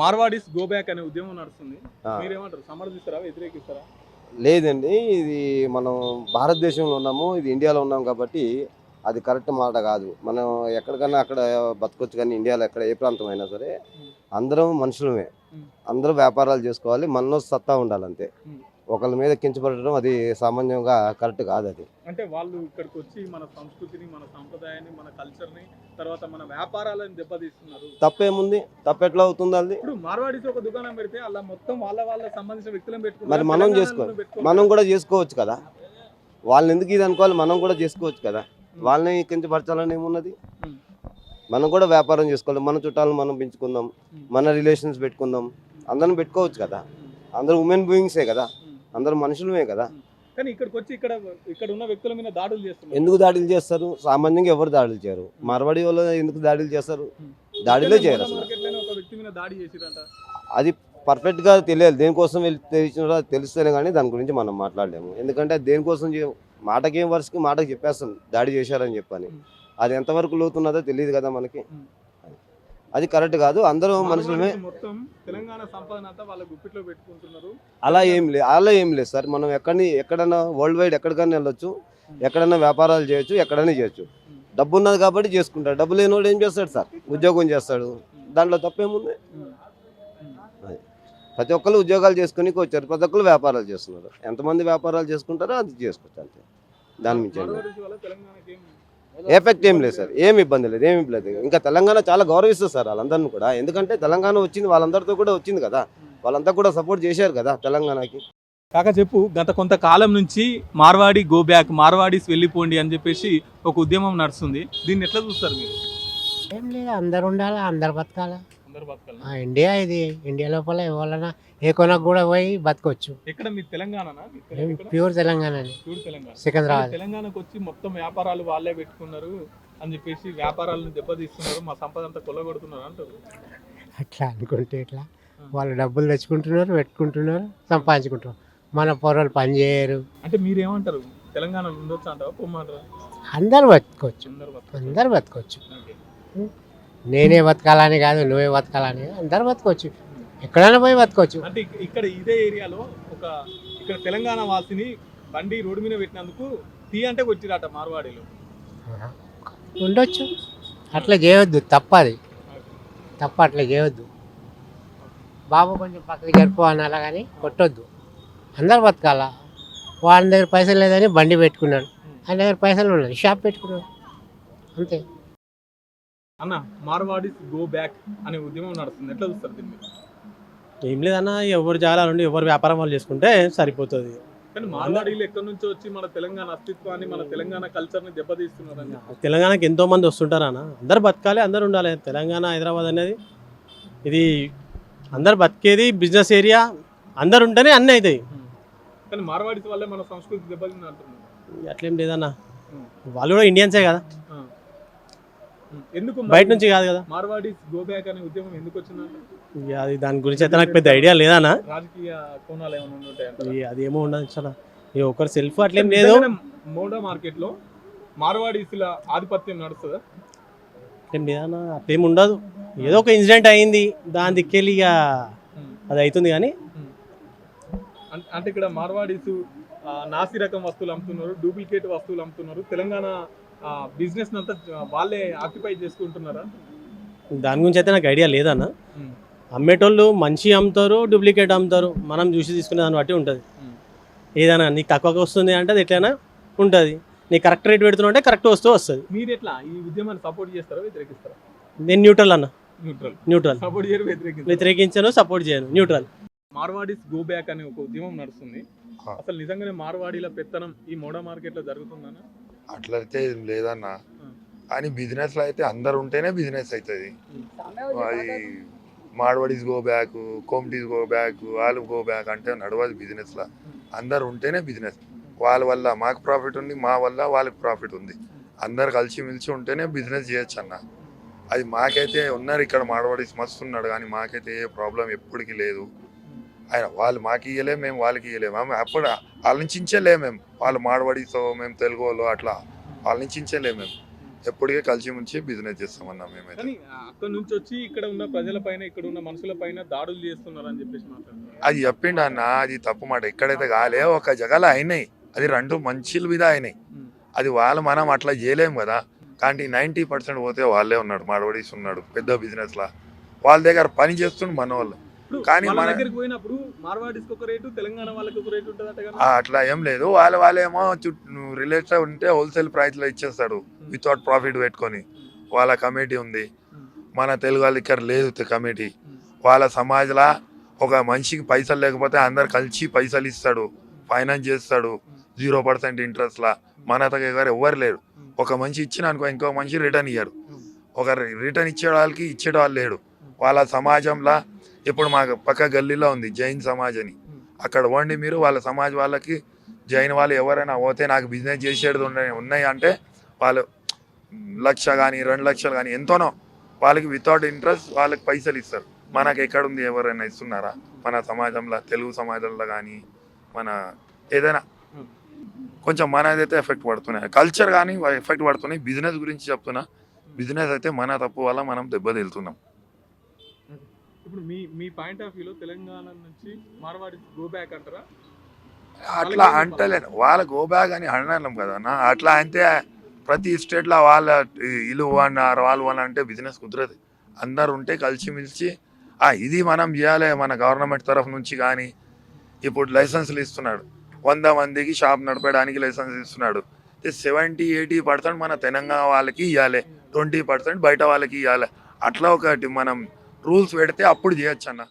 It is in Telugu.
మార్వాడీస్ గో బ్యాక్ అనే ఉద్యమం నడుస్తుంది. మీరేమంటారు? సమర్థిస్తారా? వ్యతిరేకిస్తారా? లేదండి ఇది మనం భారతదేశంలో ఉన్నాము ఇది ఇండియాలో ఉన్నాం కాబట్టి అది కరెక్ట్ మాట కాదు. మనం ఎక్కడికన్నా అక్కడ బతకొచ్చు కానీ ఇండియాలో ఎక్కడ ఏ ప్రాంతం అయినా సరే అందరం మనుషులమే. అందరూ వ్యాపారాలు చేసుకోవాలి మనలో సత్తా ఉండాలి అంతే Hmm. ఒకళ్ళ మీద కించపడడం అది సామాన్యంగా కరెక్ట్ కాదు అది. అంటే వాళ్ళు ఇక్కడికి వచ్చి మన సంస్కృతిని మన సంప్రదాయాన్ని మన కల్చర్ని తర్వాత మన వ్యాపారాలను దెబ్బతీస్తున్నారు. తప్పేముంది? తప్పు ఎట్లా అవుతుంది అది ఇప్పుడు మార్వాడీస్ ఒక దుకాణం పెడితే అలా మొత్తం వాళ్ళ వాళ్ళ సంబంధించిన వ్యక్తులను పెట్టుకున్నారు మరి మనం చేసుకోవాలి. పెట్టుకోవాలి. మనం కూడా చేసుకోవచ్చు కదా? వాళ్ళని ఎందుకు ఇది అనుకోవాలి? మనం కూడా చేసుకోవచ్చు కదా? వాళ్ళని కించపరచాలని ఏమున్నది. మనం కూడా వ్యాపారం చేసుకోవాలి. మన చుట్టాలను మనం పెంచుకుందాం. మన రిలేషన్స్ పెట్టుకుందాం. అందరం పెట్టుకోవచ్చు కదా? అందరూ ఉమెన్ బీయింగ్సే కదా. అందరూ మనుషులమే కదా. కానీ ఇక్కడికి వచ్చి ఇక్కడ ఇక్కడ ఉన్న వ్యక్తుల మీద దాడులు చేస్తున్నారు. ఎందుకు దాడులు చేస్తారు? సామాన్యంగా ఎవరు దాడులు చేయరు. మార్వాడి వాళ్ళు ఎందుకు దాడులు చేస్తారు? దాడిలో చేయరు అసలు. అది పర్ఫెక్ట్గా తెలియాలి. దేనికోసం వెళ్ళి తెలిసినారో అది తెలిస్తేనే కానీ దాని గురించి మనం మాట్లాడలేము. ఎందుకంటే దేనికోసం మాటకేం వరుసకి మాటకి చెప్పేస్తాం. దాడి చేశారని చెప్పని. అది ఎంతవరకు లోతున్నదో తెలియదు కదా మనకి. అది కరెక్ట్ కాదు. అందరూ మనుషులమే మార్వాడీస్ మొత్తం తెలంగాణ సంపదన అంతా వాళ్ళ గుప్పిట్లో పెట్టుకుంటున్నారు. అలా ఏం లేదు అలా ఏం లేదు సార్. మనం ఎక్కడిని ఎక్కడైనా వరల్డ్ వైడ్ ఎక్కడికైనా వెళ్ళొచ్చు. ఎక్కడైనా వ్యాపారాలు చేయొచ్చు ఎక్కడైనా చేయొచ్చు. డబ్బు ఉన్నది కాబట్టి చేసుకుంటాడు డబ్బు లేనివాడు ఏం చేస్తాడు సార్? ఉద్యోగం చేస్తాడు. దాంట్లో తప్పేముంది. ప్రతి ఒక్కరు ఉద్యోగాలు చేసుకుని వచ్చారు. ప్రతి ఒక్కరు వ్యాపారాలు చేస్తున్నారు. ఎంతమంది వ్యాపారాలు చేసుకుంటారో అది చేసుకోవచ్చు అంతే. దాని మించి ఎఫెక్ట్ ఏం లేదు సార్. ఏమి ఇబ్బంది లేదు ఏమి ఇబ్బంది లేదు. ఇంకా తెలంగాణ చాలా గౌరవిస్తుంది సార్ వాళ్ళందరినీ కూడా. ఎందుకంటే తెలంగాణ వచ్చింది వాళ్ళందరితో కూడా వచ్చింది కదా. వాళ్ళంతా కూడా సపోర్ట్ చేశారు కదా తెలంగాణకి. కాక చెప్పు గత కొంతకాలం నుంచి మార్వాడి గో బ్యాక్ మార్వాడీస్ వెళ్ళిపోండి అని చెప్పేసి ఒక ఉద్యమం నడుస్తుంది. దీన్ని ఎట్లా చూస్తారు మీరు? ఏం లేదు అందరు ఉండాలి అందరు బతకాలి? ఇండియా ఇది. ఇండియా లోపల ఎవరైనా ఏ కొనకు కూడా పోయి బతకొచ్చు. ఎక్కడ? మీ తెలంగాణనా? మీ తెల- ఏం ఎక్కడ? ప్యూర్ తెలంగాణ చూడు తెలంగాణ. సికింద్రాబాద్. తెలంగాణకు వచ్చి మొత్తం వ్యాపారాలు వాళ్ళే పెట్టుకున్నారు అని చెప్పేసి వ్యాపారాలను దెబ్బతీస్తున్నారు మా సంపద అంతా కొల్లగొడుతున్నారు అంటారు. అట్లా అనుకుంటే ఇట్లా వాళ్ళు డబ్బులు తెచ్చుకుంటున్నారు పెట్టుకుంటున్నారు సంపాదించుకుంటున్నారు. మన పొరలు పని చేయరు. అంటే మీరేమంటారు? తెలంగాణలో ఉండొచ్చు పొమ్మంటారా అందరు బతకొచ్చు. అందరు బతకొచ్చు. నేనే బతకాలని కాదు నువ్వే బతకాలని అందరు బతకొచ్చు. ఎక్కడైనా పోయి బతకొచ్చు. అంటే ఇక్- ఇక్కడ ఇదే ఏరియాలో ఒక ఇక్కడ తెలంగాణ వాసిని బండి రోడ్డు మీద పెట్టినందుకు టీ అంటే వచ్చిరాట మార్వాడీలో. ఉండొచ్చు. అట్లా చేయొద్దు తప్పది. తప్ప అట్లా చేయొద్దు. బాబు కొంచెం పక్కకి జరుపు అనాలా కానీ కొట్టొద్దు. అందరు బతకాల. వాడి దగ్గర పైసలు లేదని బండి పెట్టుకున్నాడు. ఆయన దగ్గర పైసలు ఉన్నాయి షాప్ పెట్టుకున్నాడు. అంతే. అన్న మార్వాడీస్ గో బ్యాక్ అనే ఉద్యమం నడుస్తుంది. ఎట్లా చూస్తారు దీన్ని? ఏం లేదన్న ఎవరు జాగాల నుండి ఎవరు వ్యాపారం వాళ్ళు చేసుకుంటే సరిపోతుంది. కానీ మార్వాడీలు ఎక్కడి నుంచో వచ్చి మన తెలంగాణ అస్తిత్వాన్ని మన తెలంగాణ కల్చర్ని దెబ్బతీస్తున్నారని తెలంగాణకి ఎంతో మంది వస్తుంటారు అన్న. అందరు బతకాలి అందరు ఉండాలి. తెలంగాణ హైదరాబాద్ అనేది ఇది అందరు బతికేది బిజినెస్ ఏరియా అందరు ఉంటేనే అన్నీ అవుతాయి. కానీ మార్వాడీస్ వల్లే మన సంస్కృతి దెబ్బతింది అంటున్నారు అట్లేం లేదన్న. వాళ్ళు కూడా ఇండియన్సే కదా. ఎందుకు బయట నుంచి కాదు కదా. మార్వాడీస్ గో బ్యాక్ అనే ఉద్యమం ఎందుకు వచ్చిందంటే? ఇక అది దాని గురించి అయితే నాకు పెద్ద ఐడియా లేదన్న. రాజకీయ కోణాలు ఏమైనా? ఇక అది ఏమో ఉండదు చాలా. ఒకరు సెల్ఫ్ అట్లేం లేదు. మోడో మార్కెట్లో మార్వాడీసుల ఆధిపత్యం నడుస్తుందా? లేదన్న అట్లేం ఉండదు. ఏదో ఒక ఇన్సిడెంట్ అయింది దాని దిక్కెళ్ళి ఇక అది అవుతుంది కానీ. అంటే ఇక్కడ మార్వాడీస్ నాసి రకం వస్తువులు అమ్ముతున్నారు డూప్లికేట్ వస్తువులు అమ్ముతున్నారు తెలంగాణ బిజినెస్ అంతా వాళ్ళే ఆక్యుపై చేసుకుంటున్నారా? దాని గురించి అయితే నాకు ఐడియా లేదన్న. అమ్మేటోళ్ళు మంచి అమ్ముతారు డూప్లికేట్ అమ్ముతారు మనం చూసి తీసుకునే దాన్ని బట్టి ఉంటుంది. ఏదైనా నీకు తక్కువగా వస్తుంది అంటే అది ఎట్లయినా ఉంటుంది. నీకు కరెక్ట్ రేట్ పెడుతున్నా అంటే కరెక్ట్ వస్తువు వస్తుంది. మీరు ఎట్లా? ఈ ఉద్యమాన్ని సపోర్ట్ చేస్తారా వ్యతిరేకిస్తారా? నేను న్యూట్రల్ అన్న. న్యూట్రల్ న్యూట్రల్ సపోర్ట్ చేయరు వ్యతిరేకించను సపోర్ట్ చేయను. న్యూట్రల్ మార్వాడీస్ గో బ్యాక్ అనే ఒక ఉద్యమం నడుస్తుంది. అసలు నిజంగానే మార్వాడీల పెత్తనం ఈ మోడో మార్కెట్లో జరుగుతుందనా అట్లయితే ఏం లేదన్న. కానీ బిజినెస్లో అయితే అందరు ఉంటేనే బిజినెస్ అవుతుంది అది Marwadis go back Komatis go back వాళ్ళు గో బ్యాక్ అంటే నడవదు బిజినెస్ లా. అందరు ఉంటేనే బిజినెస్ వాళ్ళ వల్ల మాకు ప్రాఫిట్ ఉంది మా వల్ల వాళ్ళకి ప్రాఫిట్ ఉంది. అందరు కలిసి మెలిసి ఉంటేనే బిజినెస్ చేయొచ్చు అన్న అది మాకైతే ఉన్నారు ఇక్కడ మార్వాడీస్ మస్తు ఉన్నాడు కానీ మాకైతే ఏ ప్రాబ్లం ఎప్పటికీ లేదు. ఆయన వాళ్ళు మాకు ఇయ్యలే మేము వాళ్ళకి ఇయ్యలేము అప్పుడు నుంచి ఇంచలే మేము. వాళ్ళు మాడవడితో మేము తెలుగు వాళ్ళు అట్లా వాళ్ళ నుంచి ఇంచలే మేము. ఎప్పటికే కలిసి ముంచి బిజినెస్ చేస్తామన్నా మేమైతే. అక్కడ నుంచి వచ్చి ఇక్కడ ఉన్న ప్రజల పైన ఇక్కడ ఉన్న మనుషుల పైన దాడులు చేస్తున్నారు అని చెప్పేసి అది చెప్పిండు అన్న అది తప్పు మాట. ఎక్కడైతే కాలే ఒక జగల అయినాయి. అది రెండు మంచిల మీద అయినాయి. అది వాళ్ళు మనం అట్లా చేయలేం కదా. కానీ నైంటీ పర్సెంట్ పోతే వాళ్ళే ఉన్నాడు మాడవడీస్ ఉన్నాడు పెద్ద బిజినెస్ లా. వాళ్ళ దగ్గర పని చేస్తుండు మన వాళ్ళు కానీ మన- దగ్గరికి పోయినప్పుడు మార్వాడిస్కి ఒక రేటు తెలంగాణ వాళ్ళకి ఒక రేటు అట్లా ఏం లేదు. వాళ్ళ వాళ్ళేమో రిలేటెడ్ ఉంటే హోల్సేల్ ప్రైస్లో ఇచ్చేస్తాడు వితౌట్ ప్రాఫిట్ పెట్టుకొని. వాళ్ళ కమిటీ ఉంది. మన తెలుగు వాళ్ళ ఇక్కడ లేదు కమిటీ. వాళ్ళ సమాజ్లా ఒక మనిషికి పైసలు లేకపోతే అందరు కలిసి పైసలు ఇస్తాడు ఫైనాన్స్ చేస్తాడు జీరో పర్సెంట్ ఇంట్రెస్ట్ లా. మన దగ్గర ఎవరు లేరు. ఒక మనిషి ఇచ్చిన అనుకో ఇంకో మనిషి రిటర్న్ ఇయ్యరు ఒక రిటర్న్ ఇచ్చే వాళ్ళకి ఇచ్చేట వాళ్ళు లేడు వాళ్ళ సమాజంలో ఇప్పుడు మా పక్క గల్లీలో ఉంది జైన్ సమాజ్ అని. అక్కడ వండి మీరు వాళ్ళ సమాజ్ వాళ్ళకి జైన్ వాళ్ళు ఎవరైనా పోతే నాకు బిజినెస్ చేసేది ఉన్నాయి ఉన్నాయి అంటే వాళ్ళు లక్ష కానీ రెండు లక్షలు కానీ ఎంతోనో వాళ్ళకి వితౌట్ ఇంట్రెస్ట్ వాళ్ళకి పైసలు ఇస్తారు. మనకి ఎక్కడ ఉంది ఎవరైనా ఇస్తున్నారా? మన సమాజంలో తెలుగు సమాజంలో కానీ మన ఏదైనా. కొంచెం మనదైతే ఎఫెక్ట్ పడుతున్నాయి. కల్చర్ కానీ ఎఫెక్ట్ పడుతున్నాయి. బిజినెస్ గురించి చెప్తున్నా. బిజినెస్ అయితే మన తప్పు వల్ల మనం దెబ్బతిలుతున్నాం. ఇప్పుడు మీ మీ పాయింట్ ఆఫ్ వ్యూలో తెలంగాణ నుంచి మార్వాడి గో బ్యాక్ అంటారా? అట్లా అంటలేను వాళ్ళ గో బ్యాగ్ అని అనలేం కదా అన్న అట్లా అంటే ప్రతి స్టేట్లో వాళ్ళ ఇల్లు అన్నారు వాళ్ళు అని అంటే బిజినెస్ కుదరదు. అందరు ఉంటే కలిసిమెలిసి ఆ ఇది మనం చేయాలి మన గవర్నమెంట్ తరఫు నుంచి కానీ. ఇప్పుడు లైసెన్సులు ఇస్తున్నాడు. వంద మందికి షాప్ నడపడానికి లైసెన్స్ ఇస్తున్నాడు. సెవెంటీ ఎయిటీ పర్సెంట్ మన తెలంగాణ వాళ్ళకి ఇవ్వాలి ట్వంటీ పర్సెంట్ బయట వాళ్ళకి ఇవ్వాలి అట్లా ఒకటి మనం రూల్స్ పెడితే అప్పుడు చేయొచ్చు అన్న